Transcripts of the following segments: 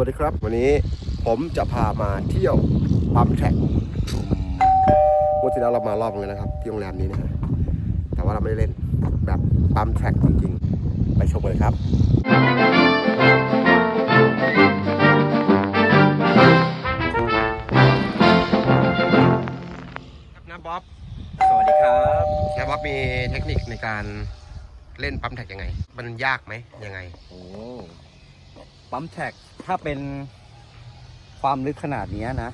วัสดีครับ วันนี้ผมจะพามาเที่ยวปั๊มแทร็กวันที่แล้วเรามารอบนึงแล้วนะครับ ที่โรงแรมนี้นะฮะแต่ว่าเราไม่ได้เล่นแบบปั๊มแทร็กจริงๆ ไปชมเลยครับน้าบ๊อบสวัสดีครับน้าบ๊อบมีเทคนิคในการเล่นปั๊มแท็กยังไง มันยากไหมยังไงโอ้ ปั๊มแท็กถ้าเป็นความลึกขนาดเนี้ยนะ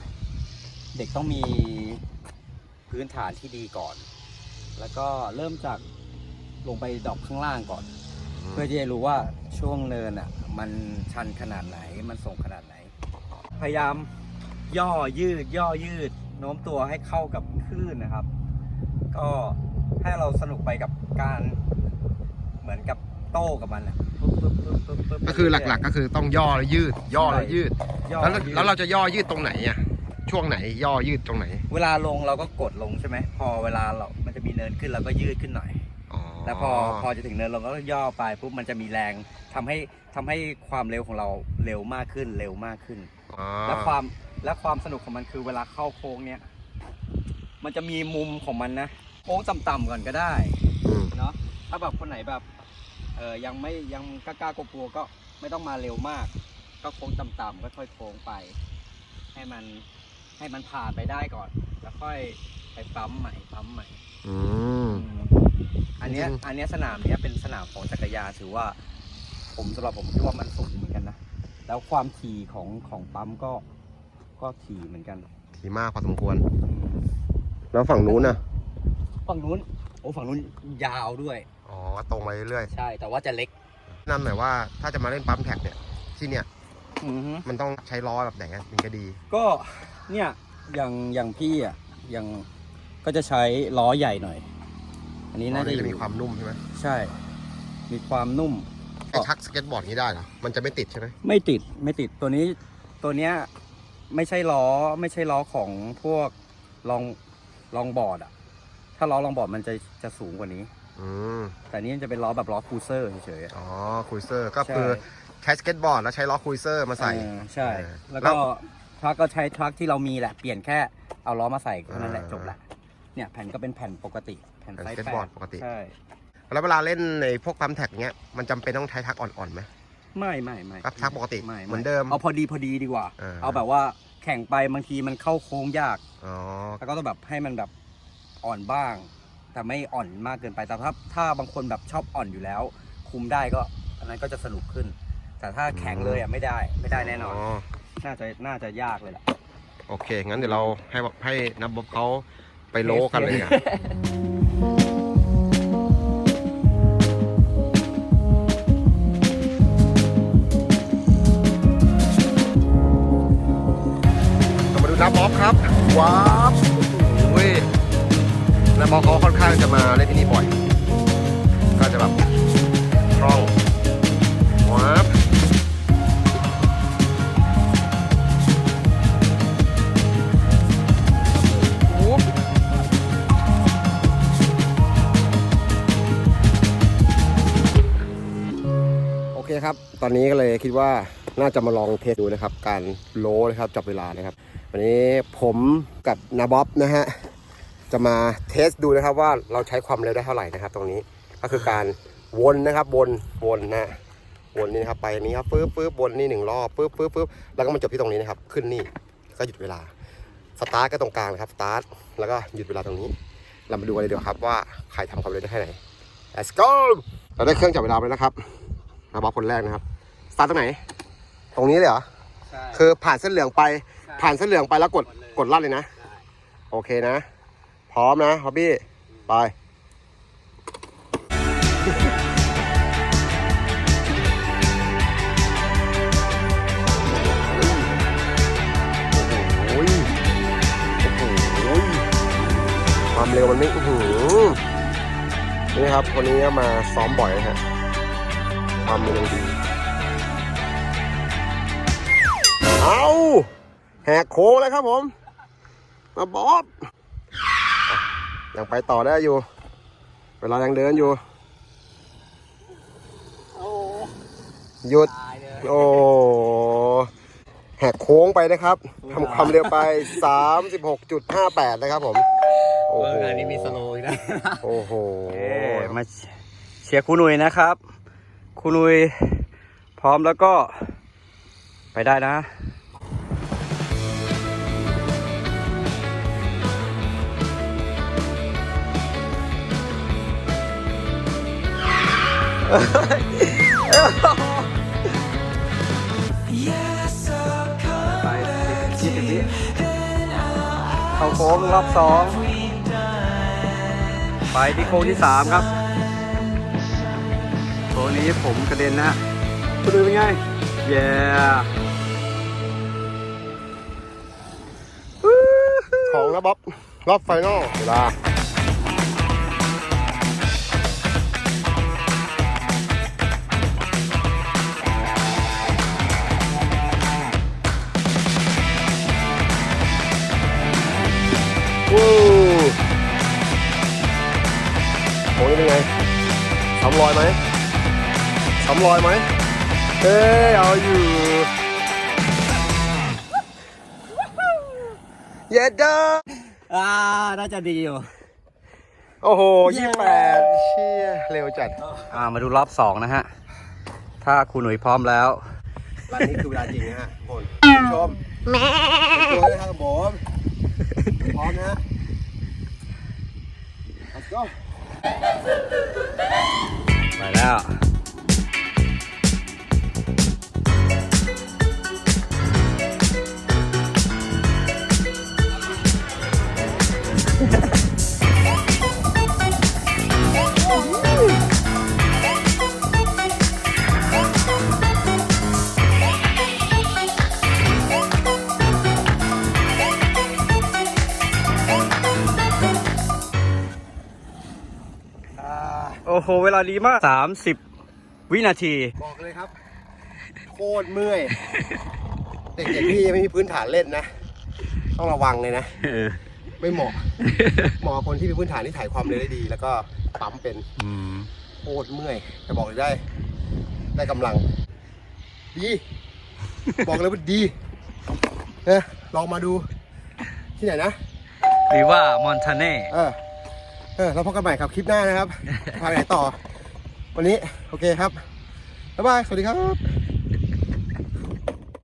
เด็กต้องมีพื้นฐานที่ดีก่อน แล้วก็เริ่มจากลงไปดรอปข้างล่างก่อน เพื่อที่จะรู้ว่าช่วงเนินอะ มันชันขนาดไหนมันส่งขนาดไหน พยายามย่อยืด ย่อยืดโน้มตัวให้เข้ากับคลื่นนะครับ ก็ให้เราสนุกไปกับการเหมือนกับโต้กับมันอะปึ๊บปึ๊บปึ๊บปึ๊บปึ๊บก็ คือหลักๆ ก็คือต้องย่อแล้วยืด ย่อแล้วยืด ย่อแล้วเรายืดแล้วเราจะย่อยืดตรงไหนอะช่วงไหนย่อยืดตรงไหนเวลาลงเราก็กดลงใช่ไหมพอเวลาเรามันจะมีเนินขึ้นเราก็ยืดขึ้นหน่อยอ๋อแล้วพอพอจะถึงเนินลงก็ย่อไปปุ๊บมันจะมีแรงทำให้ทำให้ความเร็วของเราเร็วมากขึ้นเร็วมากขึ้นอ๋อและความและความสนุกของมันคือเวลาเข้าโค้งเนี้ยมันจะมีมุมของมันนะ โค้งต่ำๆก่อนก็ได้อืมเนาะถ้าแบบคนไหนแบบเอ อยังไม่ยังกล้าๆกลัวๆก็ไม่ต้องมาเร็วมาก ก็โค้งต่ำๆค่อยๆโค้งไป ให้มันให้มันผ่านไปได้ก่อน แล้วค่อยไปปั๊มใหม่ปั๊มใหม่อืมอันเนี้ยจริงๆอันเนี้ยสนามเนี้ยเป็นสนามของจักรยานถือว่า ผมสำหรับผมคิดว่ามันสูงเหมือนกันนะแล้วความถี่ของของปั๊มก็ก็ถี่เหมือนกันถี่มากพอสมควร แล้วฝั่งนู้นน่ะฝั่งนู้นโอ้ฝั่งนู้นยาวด้วย อ๋อตรงไปเรื่อยใช่ แต่ว่าจะเล็กๆนั่นหมายว่าถ้าจะมาเล่นปั๊มแท็กเนี่ยที่เนี่ยอือฮึมันต้องใช้ล้อแบบไหนอะถึงจะดีก็เนี่ยอย่างอย่างพี่อะอย่างก็จะใช้ล้อใหญ่หน่อย อันนี้ล้อน่าจะนี่อจะยู่มีความนุ่มใช่ไหมใช่ มีความนุ่ม ไอ้ชักสเก็ตบอร์ดนี้ได้เหรอมันจะไม่ติดใช่ไหมไม่ติดไม่ติดตัวนี้ตัวเนี้ยไม่ใช่ล้อไม่ใช่ล้อของพวกลองลองบอร์ดอะถ้าล้อลองบอร์ดมันจะจะสูงกว่านี้ อืมแต่นี้จะเป็นล้อแบบล้อครูเซอร์เฉยๆอะอ๋อคุยเซอร์ก็ใช่คือใช้สเก็ตบอร์ดแล้วใช้ล้อคุยเซอร์มาใส่ เออใช่ เออแล้วแล้ก็วทรัคก็ใช้ทรัคที่เรามีแหละ เปลี่ยนแค่เอาล้อมาใส่แค่นั้นแหละอ่าจบละเนี่ยแผ่นก็เป็นแผ่นปกติ แผ่นเป็นไซส์สเก็ตแปบอร์ดดปกติ ใช่แล้วเวลาเล่นในพวกปั๊มแท็กเนี้ยมันจำเป็นต้องใช้ทักอ่อนๆไหม ไม่ไม่ไม่ครับทักปกติไม่เหมือนเดิมเอาพอดีพอดีดีกว่า เออ เอาแบบว่าแข่งไปบางทีมันเข้าโค้งยาก อ๋อ แล้วก็ต้องแบบให้มันแบบอ่อนบ้าง แต่ไม่อ่อนมากเกินไปแต่ถ้าถ้าบางคนแบบชอบอ่อนอยู่แล้ว คุมได้ก็อันนั้นก็จะสนุกขึ้น แต่ถ้าแข็งเลยอะไม่ได้ไม่ได้แน่นอน น่าจะน่าจะยากเลยแหละโอเค งั้นเดี๋ยวเราให้ให้นับบ๊อบเขาไปโลกันเลยอะ ครับ ตอนนี้ก็เลยคิดว่าน่าจะมาลองเทสดูนะครับ การโลนะครับจับเวลานะครับ วันนี้ผมกับนาบ๊อบนะฮะจะมาเทสดูนะครับว่าเราใช้ความเร็วได้เท่าไหร่นะครับ ตรงนี้ก็คือการวนนะครับวนวนนะฮะวนนี่นะครับไปนี้ครับปึ๊บปึ๊บวนนี่หนึ่งรอบปึ๊บปึ๊บปึ๊บแล้วก็มาจบที่ตรงนี้นะครับ ขึ้นนี่ก็หยุดเวลาสตาร์ทก็ตรงกลางนะครับสตาร์ทแล้วก็หยุดเวลาตรงนี้ เรามาดูกันเลยดีกว่าครับว่าใครทำความเร็วได้แค่ไหน let's go เราได้เครื่องจับเวลาไปแล้วนะครับ นาบ๊อบคนแรกนะครับสตาร์ทตรงไหน ตรงนี้เลยเหรอ ใช่คือผ่านเส้นเหลืองไป ผ่านเส้นเหลืองไปแล้วกด กดลั่นเลยนะ โอเคนะ พร้อมนะฮอบบี้ ไป โอ้โหโอ้โหความเร็วมันไม่อื้อหือนี่ครับวันนี้มาซ้อมบ่อยนะฮะ ความเร็วดี เอาแหกโค้งแล้วครับผม มาบอบอะยังไปต่อได้อยู่ เวลายังเดินอยู่โอ้หยุดตายเลยโอ้กโค้งไปนะครับทำความเร็วไป 36.58 นะครับผม โอ้โหงานนี้มีสโลว์อีกนะ โอ้โห มาเชียร์ครูหนุยนะครับ ครูหนุยพร้อมแล้วก็ไปได้นะไปยี่สิบวิเข้าโค้งรอบสองไปที่โค้งที่สามครับ โค้งนี้ผมกระเด็นนะฮะคุณดูเป็นไง เย้ของนะบ๊อบรอบไฟนอลเวลาวู้โอ้ยเป็นไงซ้ำรอยไหม ซ้ำรอยไหมเฮ้ยเอาอยู่เย็ดเด้ออ่าน่าจะดีอยู่ โอ้โหเย้ยี่แปดเชี่ยเร็วจัด อ่ามาดูรอบสองนะฮะ ถ้าครูหนุ่ยพร้อมแล้วร้านนี้คือเวลาจริงนะฮะทุกคนคุณผู้ชมตัวเลยครับผมพร้อมนะ Let's go โอ้โห เวลาดีมาก 30 วินาที บอกเลยครับ โคตรเมื่อย เด็กๆที่ยังไม่มีพื้นฐานเล่นนะ ต้องระวังเลยนะเออ ไม่เหมาะ เหมาะกับคนที่มีพื้นฐานที่ถ่ายความเร็วได้ดี แล้วก็ปั๊มเป็นอืมโคตรเมื่อยแต่บอกเลยได้ ได้กำลัง ดี บอกเลยว่าดีเนะลองมาดูที่ไหนนะ หรือว่ามอนทาเน่ เออ เออเราพบกันใหม่ครับคลิปหน้านะครับ พาไปไหนต่อ วันนี้ โอเคครับ บ๊ายบาย สวัสดีครับ